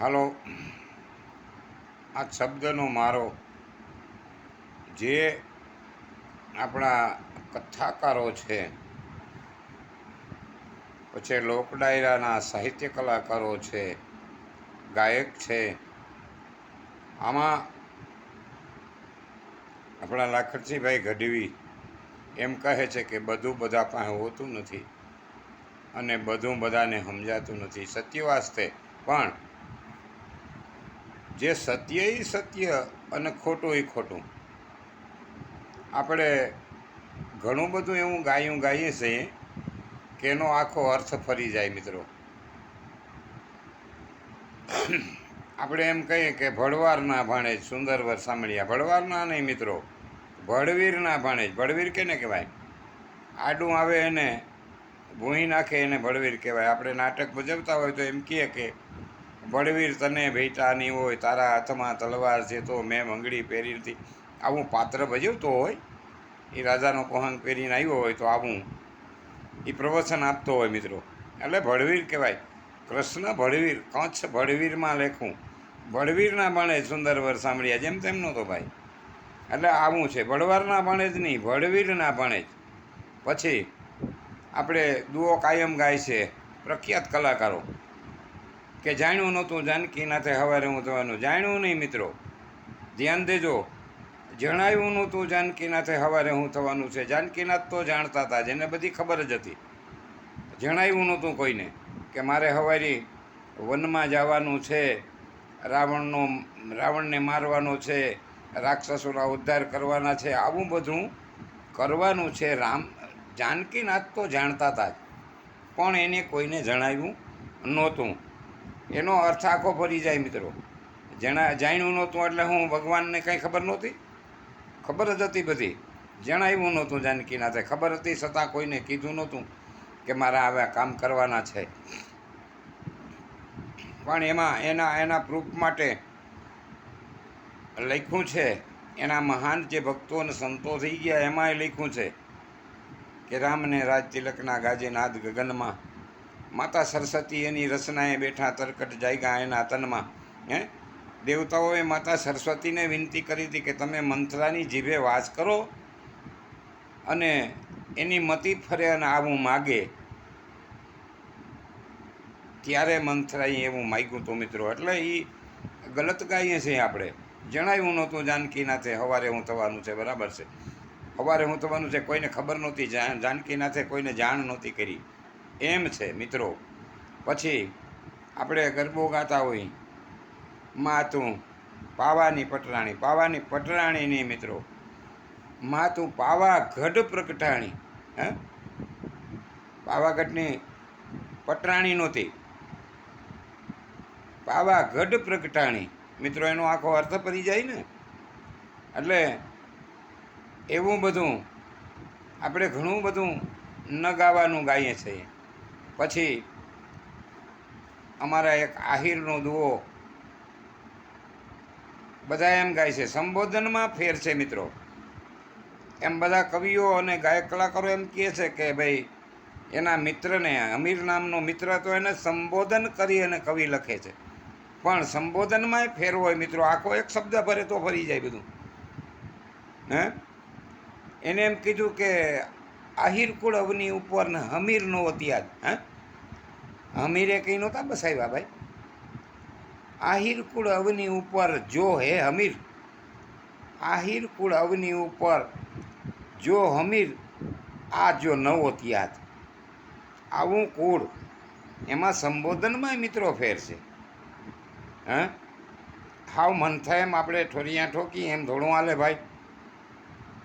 હાલો. આ શબ્દનો મારો જે આપણા કથાકારો છે, પછી લોકડાયરાના સાહિત્ય કલાકારો છે, ગાયક છે, આમાં આપણા લાખરજીભાઈ ગઢવી એમ કહે છે કે બધું બધા પાસે હોતું નથી અને બધું બધાને સમજાતું નથી. સત્ય વાસ્તે પણ જે સત્ય એ સત્ય અને ખોટું એ ખોટું. આપણે ઘણું બધું એવું ગાયું ગાઈએ છીએ કે એનો આખો અર્થ ફરી જાય મિત્રો. આપણે એમ કહીએ કે ભળવારના ભાણેજ સુંદર સુંદરવર સાંભળ્યા. ભળવારના નહીં મિત્રો. ભળવીરના ભાણેજ ભળવીર કેને કહેવાય? આડું આવે એને ભૂંઈ નાખે એને ભળવીર કહેવાય. આપણે નાટક ભજવતા હોય તો એમ કહીએ કે બળવીર તને ભેટાની હોય, તારા હાથમાં તલવાર છે તો મેં મંગળી પહેરી નથી આવું પાત્ર ભજવતો હોય, એ રાજાનો પહંગ પહેરીને આવ્યો હોય તો આવું એ પ્રવચન આપતો હોય મિત્રો. એટલે ભળવીર કહેવાય. કૃષ્ણ ભળવીર કચ્છ ભળવીરમાં લેખું. ભળવીરના ભણે સુંદર વર સાંભળ્યા, જેમ તેમ નહોતો ભાઈ. એટલે આવું છે, ભળવારના ભણે જ નહીં, ભળવીરના ભણે જ. પછી આપણે દુઓ કાયમ ગાય છે, પ્રખ્યાત કલાકારો. કે જાણ્યું નહોતું, જાનકીનાથે સવારે હું થવાનું જાણ્યું નહીં મિત્રો. ધ્યાન દેજો. જણાવ્યું નહોતું જાનકીનાથે સવારે હું થવાનું છે. જાનકીનાથ તો જાણતા હતા, જેને બધી ખબર જ હતી. જણાવ્યું નહોતું કોઈને કે મારે હવારી વનમાં જવાનું છે, રાવણનો, રાવણને મારવાનો છે, રાક્ષસોના ઉદ્ધાર કરવાના છે, આવું બધું કરવાનું છે. રામ, જાનકીનાથ તો જાણતા હતા જ. પણ એને કોઈને જણાવ્યું નહોતું. એનો અર્થ આખો ફરી જાય મિત્રો. જેણા જાણ્યું નહોતું એટલે હું ભગવાનને કંઈ ખબર નહોતી? ખબર જ હતી બધી. જણાવ્યું નહોતું જાનકીનાથે. ખબર હતી છતાં કોઈને કીધું નહોતું કે મારા આવા કામ કરવાના છે. પણ એમાં એના એના પ્રૂફ માટે લખ્યું છે, એના મહાન જે ભક્તો અને સંતો થઈ ગયા, એમાંય લખ્યું છે કે રામને રાજ તિલકના ગાજે નાદ ગગનમાં માતા સરસ્વતી એની રચનાએ બેઠા તરકટ જાયગા એના તનમાં. હે? દેવતાઓએ માતા સરસ્વતીને વિનંતી કરી હતી કે તમે મંત્રાની જીભે વાસ કરો અને એની મતી ફરે અને આવું માગે. ત્યારે મંથરાએ એવું માગ્યું હતું મિત્રો, એટલે એ ગલત ગાઈએ છીએ આપણે. જણાવ્યું નહોતું જાનકીનાથે સવારે હું થવાનું છે. બરાબર છે. સવારે હું થવાનું છે. કોઈને ખબર નહોતી જાનકીનાથે કોઈને જાણ નહોતી કરી. એમ છે, મિત્રો. પછી આપણે ગરબો ગાતા હોય, માતું પાવાની પટરાણી, પાવાની પટરાણીની મિત્રો. માતું તું પાવા પ્રગટાણી, હે? પાવાગઢની પટરાણી નહોતી. પાવાગઢ પ્રગટાણી. મિત્રો, એનો આખો અર્થ પડી જાય ને? એટલે એવું બધું આપણે ઘણું બધું ન ગાવાનું ગાઈએ છીએ. પછી અમારા એક આહિરનો દુઓ બધા એમ ગાય છે, સંબોધનમાં ફેર છે મિત્રો. એમ બધા કવિઓ અને ગાયક કલાકારો એમ કહે છે કે ભાઈ, એના મિત્રને, અમીર નામનો મિત્ર તો એને સંબોધન કરી અને કવિ લખે છે. પણ સંબોધનમાંય ફેર હોય મિત્રો, આખો એક શબ્દ ભરે તો ફરી જાય બધું. હે? એને એમ કીધું કે આહિર કુળ અવની ઉપર ને હમીરનો અત્યાદ હા? હમીરે કંઈ નહોતા બસાવ્યા ભાઈ? આહિર કુળ અવની ઉપર જો હે હમીર, આહિર કુળ અવની ઉપર જો હમીર, આ જો નવો ત્યાદ આવું કુળ એમાં સંબોધનમાં મિત્રો ફેર છે. હા? હાવ મન થાય એમ આપણે ઠોરિયા ઠોકી એમ થોડું હાલે ભાઈ.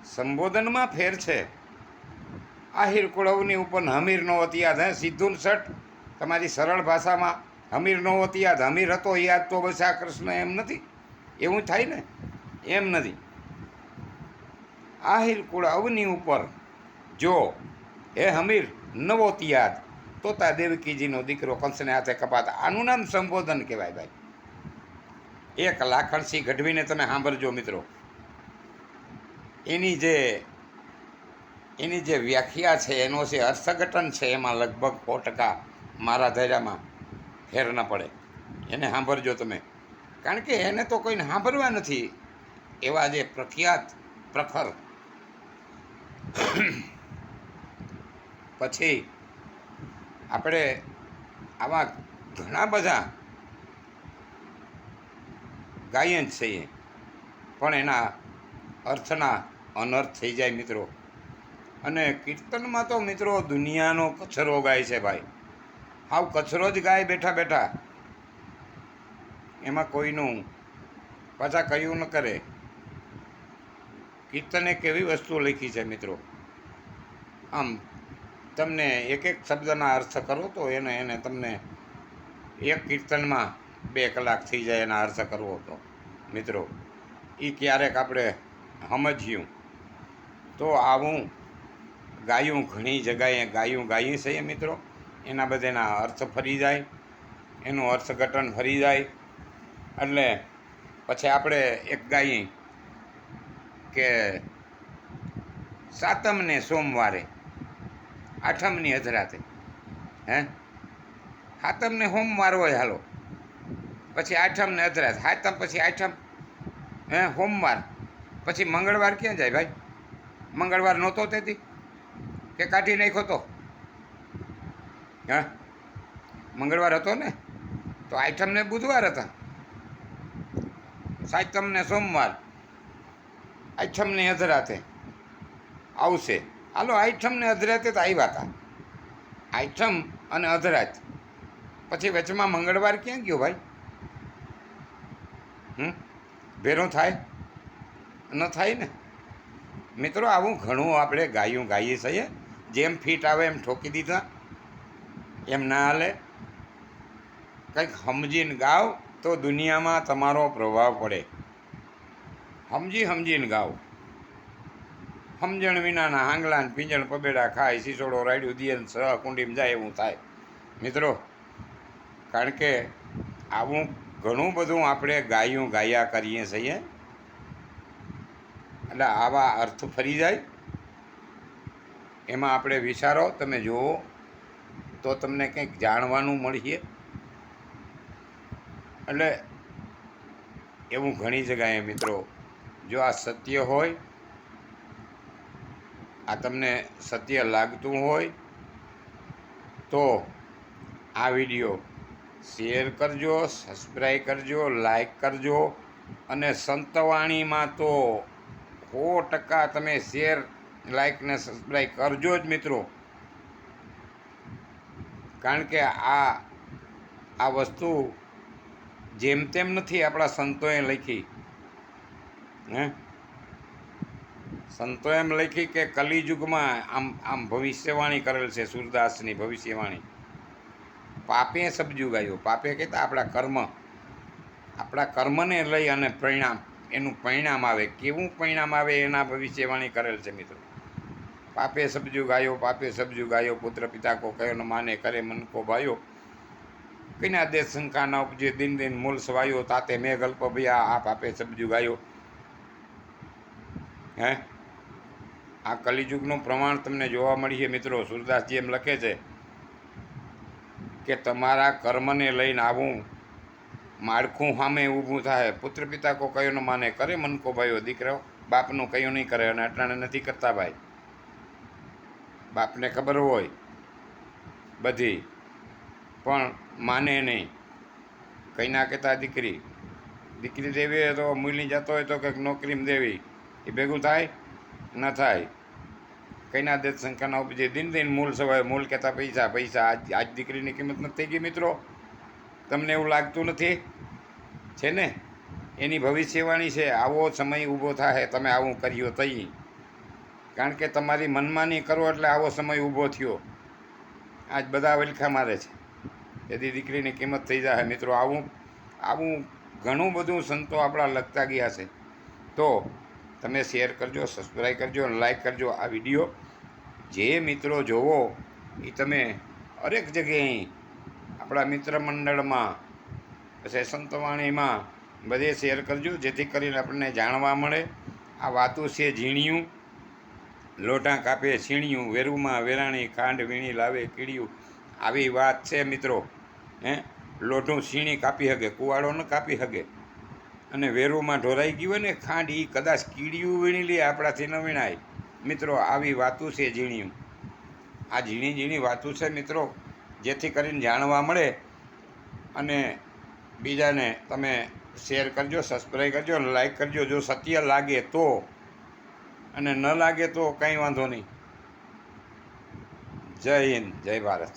સંબોધનમાં ફેર છે. આહિર કુળવની ઉપર હમીરનો અત્યાદ, હે સીધું ને સટ તમારી સરળ ભાષામાં હમીરનો અત્યાદ, હમીર હતો યાદ તો બસ આ કૃષ્ણ એમ નથી. એવું થાય ને? એમ નથી. આહિર કુળ અવની ઉપર જો, હે, હમીર નવો તિયાદ તોતા દેવકીજીનો દીકરો કંસને હાથે કપાતા. આનું નામ સંબોધન કહેવાય ભાઈ. એક લાખણસિંહ ગઢવીને તમે સાંભળજો મિત્રો. એની જે એની જે વ્યાખ્યા છે, એનો જે અર્થઘટન છે, એમાં લગભગ સો ટકા મારા ધૈર્યમાં ફેર ન પડે. એને સાંભળજો તમે. કારણ કે એને તો કોઈને સાંભળવા નથી. એવા જે પ્રખ્યાત પ્રખર પછી આપણે આવા ઘણા બધા ગાયન છીએ. પણ એના અર્થના અનર્થ થઈ જાય મિત્રો. અને કીર્તનમાં તો મિત્રો દુનિયાનો કચરો ગાય છે ભાઈ. હાવ કચરો જ ગાય બેઠા બેઠા. એમાં કોઈનું પાછા કયું ન કરે. કીર્તને કેવી વસ્તુ લખી છે મિત્રો? આમ, તમને એક એક શબ્દના અર્થ કરો તો એને એને તમને એક કીર્તનમાં બે કલાક થઈ જાય એના અર્થ કરવો તો. મિત્રો એ ક્યારેક આપણે સમજ્યું. તો આવું ગાયું ઘણી જગાએ ગાયું ગાઈએ છીએ મિત્રો. એના બધાના અર્થ ફરી જાય, એનું અર્થઘટન ફરી જાય. એટલે પછી આપણે એક ગાઈએ કે સાતમને સોમવારે, આઠમની અધરાતે, હે? સાતમને સોમવાર હોય હાલો. પછી આઠમને અધરાત સાતમ પછી આઠમ, હે, સોમવાર. પછી મંગળવાર ક્યાં જાય ભાઈ? મંગળવાર નહોતો તેથી? કે કાઢી નાખ્યો તો? હા? મંગળવાર હતો ને? તો આઠમ ને બુધવાર હતા. સાતમ ને સોમવાર. આઠમ ને અધરાતે. આવશે. હાલો આઠમ ને અધરાતે તો આવ્યા હતા આઠમ અને અધરાત. પછી વચમાં મંગળવાર ક્યાં ગયો ભાઈ? હમ? ભેરું થાય? ન થાય ને? મિત્રો, આવું ઘણું આપણે ગાયું ગાઈએ છીએ. જેમ ફિટ આવે એમ ઠોકી દીધા. એમ ના હાલે. કંઈક સમજીને ગાવ તો દુનિયામાં તમારો પ્રભાવ પડે. સમજી સમજીને ગાવ. સમજણ વિનાના હાંગલા ને પિંજણ પબેડા ખાય, સિસોડો રાડ્યું દિયન સહ કુંડીમાં જાય એવું થાય. મિત્રો, કારણ કે આવું ઘણું બધું આપણે ગાયું ગાયા કરીએ છીએ. એટલે આવા અર્થ ફરી જાય. એમાં આપણે વિચારો, તમે જુઓ. તો તમને કંઈક જાણવાનું મળીએ એટલે એવું ઘણી જગાએ મિત્રો, જો આ સત્ય હોય, આ તમને સત્ય લાગતું હોય, તો આ વીડિયો શેર કરજો સબસ્ક્રાઈબ કરજો લાઈક કરજો. અને સંતવાણીમાં તો સો ટકા તમે શેર લાઈક ને સબસ્ક્રાઈબ કરજો જ મિત્રો. કારણ કે આ આ વસ્તુ જેમ તેમ નથી આપણા સંતોએ લખી. હે? સંતો એમ લખી કે કલિયુગમાં આમ આમ ભવિષ્યવાણી કરેલ છે, સૂરદાસની ભવિષ્યવાણી. પાપે સબજુગાયો. પાપે કહેતા આપણા કર્મ. આપણા કર્મને લઈ અને પરિણામ, એનું પરિણામ આવે. કેવું પરિણામ આવે એના ભવિષ્યવાણી કરેલ છે મિત્રો? પાપે સબજુ ગાયો પાપે સબજુ ગાયો પુત્ર પિતા કો કયો ન માને કરે મન કો ભાયો. કિના દે શંકા ન ઉપજે, દિન દિન મૂલ સવાયો તાતે મેં ગલ્પ ભયા, આ પાપે સબજુ ગાયો. હે? આ કલિયુગનું પ્રમાણ તમને જોવા મળીએ મિત્રો, સુરદાસજી એમ લખે છે કે તમારા કર્મને લઈને આવું, માળખું સામે ઊભું થાય. પુત્ર પિતા કો કયો ન માને, કરે મન કો ભાઈઓ દીકરો બાપનું કયું નહીં કરે અને અટાણે નથી કરતા ભાઈ. બાપને ખબર હોય બધી, પણ માને નહીં. કંઈ ના કહેતા દીકરી દીકરી દેવી હોય તો મૂલી જતો હોય તો કંઈક નોકરીમાં દેવી. એ ભેગું થાય? ન થાય. કઈના દેત શંકાના ઉપજે દિન દિન મૂળ સવાય મૂળ કહેતા પૈસા પૈસા આજ આજ દીકરીની કિંમત નથી થઈ ગઈ મિત્રો. તમને એવું લાગતું નથી? છે ને? એની ભવિષ્યવાણી છે. આવો સમય ઊભો થાય તમે આવું કર્યો તઈ. કારણ કે તમારી મનમાની કરો એટલે આવો સમય ઊભો થયો. આજ બધા વલખા મારે છે. તેથી દીકરીની કિંમત થઈ જાય મિત્રો, આવું આવું ઘણું બધું સંતો આપણા લખતા ગયા છે. તો તમે શેર કરજો સબસ્ક્રાઈબ કરજો અને લાઈક કરજો આ વીડિયો. જે મિત્રો જોવો એ તમે હરેક જગ્યાએ આપણા મિત્ર મંડળમાં, પછી સંતવાણીમાં બધે શેર કરજો, જેથી કરીને આપણને જાણવા મળે. આ વાતો છે ઝીણિયું. લોઢા કાપે, છીણિયું, વેરુમાં વેરાણી, ખાંડ, વીણી લાવે, કીડિયું. આવી વાત છે મિત્રો. હે? લોઢું છીણી કાપી શકે કુવાડો ન કાપી શકે અને વેરુમાં ઢોરાઈ ગયું હોય ને, ખાંડ એ કદાચ કીડિયું વીણી લે, આપણાથી ન વીણાય. મિત્રો, આવી વાતું છે ઝીણિયું. આ ઝીણી ઝીણી વાતું છે મિત્રો, જેથી કરીને જાણવા મળે. અને બીજાને તમે શેર કરજો, સબસ્ક્રાઈબ કરજો લાઈક કરજો. જો સત્ય લાગે તો અને ન લાગે તો કંઈ વાંધો નહીં. જય હિન્દ જય ભારત.